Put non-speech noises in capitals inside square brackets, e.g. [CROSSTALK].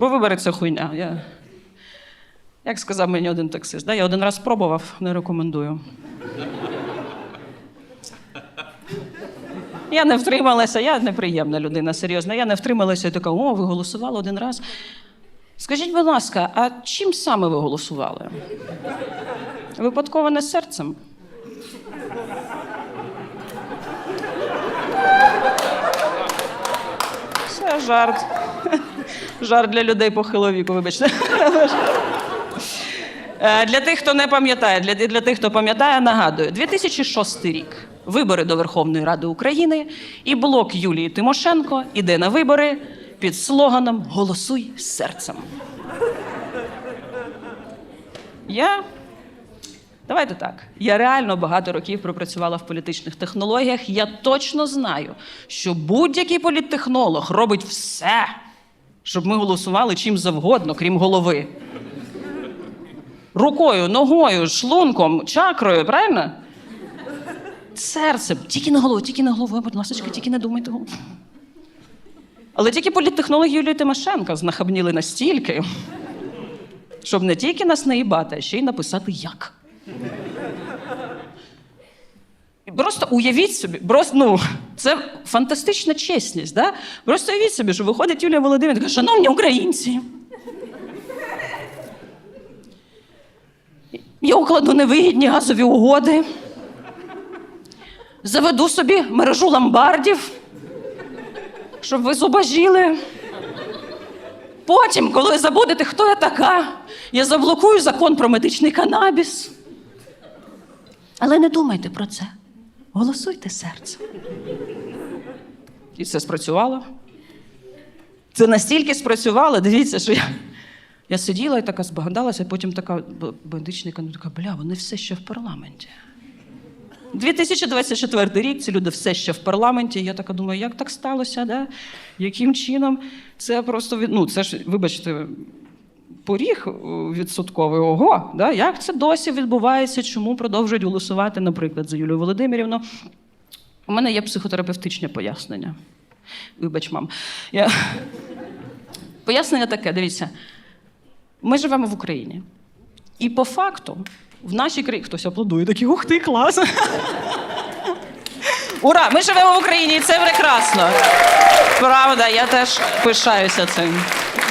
Бо вибори це хуйня. Я... Як сказав мені один таксист, да? я один раз спробував, не рекомендую. Я не втрималася, я неприємна людина, серйозно. Я не втрималася і така, о, ви голосували один раз. Скажіть, будь ласка, а чим саме ви голосували? Випадково не серцем? Це жарт. Жарт для людей похилого віку, вибачте. Е, Для тих, хто не пам'ятає, для, для тих, хто пам'ятає, нагадую, 2006 рік. Вибори до Верховної Ради України, і блок Юлії Тимошенко іде на вибори під слоганом Голосуй серцем. Я Давайте так. Я реально багато років пропрацювала в політичних технологіях. Я точно знаю, що будь-який політтехнолог робить все, щоб ми голосували чим завгодно, крім голови. Рукою, ногою, шлунком, чакрою, правильно? Серцем. Тільки на голову, тільки на голову, будь ласка, тільки не думайте. Але тільки політтехнологи Юлії Тимошенко знахабніли настільки, щоб не тільки нас наїбати, а ще й написати як. Просто уявіть собі, просто, ну, це фантастична чесність. Да? Просто уявіть собі, що виходить Юлія Володимирівна і каже, шановні українці. Я укладу невигідні газові угоди. Заведу собі мережу ломбардів, щоб ви зубожіли. Потім, коли забудете, хто я така, я заблокую закон про медичний канабіс. Але не думайте про це. Голосуйте серцем. І це спрацювало. Це настільки спрацювало, дивіться, що я, я сиділа і така збагадалася, потім така б- медичний канал, така, бля, вони все ще в парламенті. 2024 рік ці люди все ще в парламенті. Я така думаю, як так сталося? Да? Яким чином? Це просто ну, це ж, вибачте, поріг е, відсотковий. Ого, да? як це досі відбувається? Чому продовжують голосувати, наприклад, за Юлію Володимирівну? У мене є психотерапевтичне пояснення. Вибач, мам. Я... Пояснення таке: дивіться, ми живемо в Україні. І по факту, в нашій країні хтось аплодує, такий ух ти, клас. [LAUGHS] Ура! Ми живемо в Україні, і це прекрасно. Правда, я теж пишаюся цим.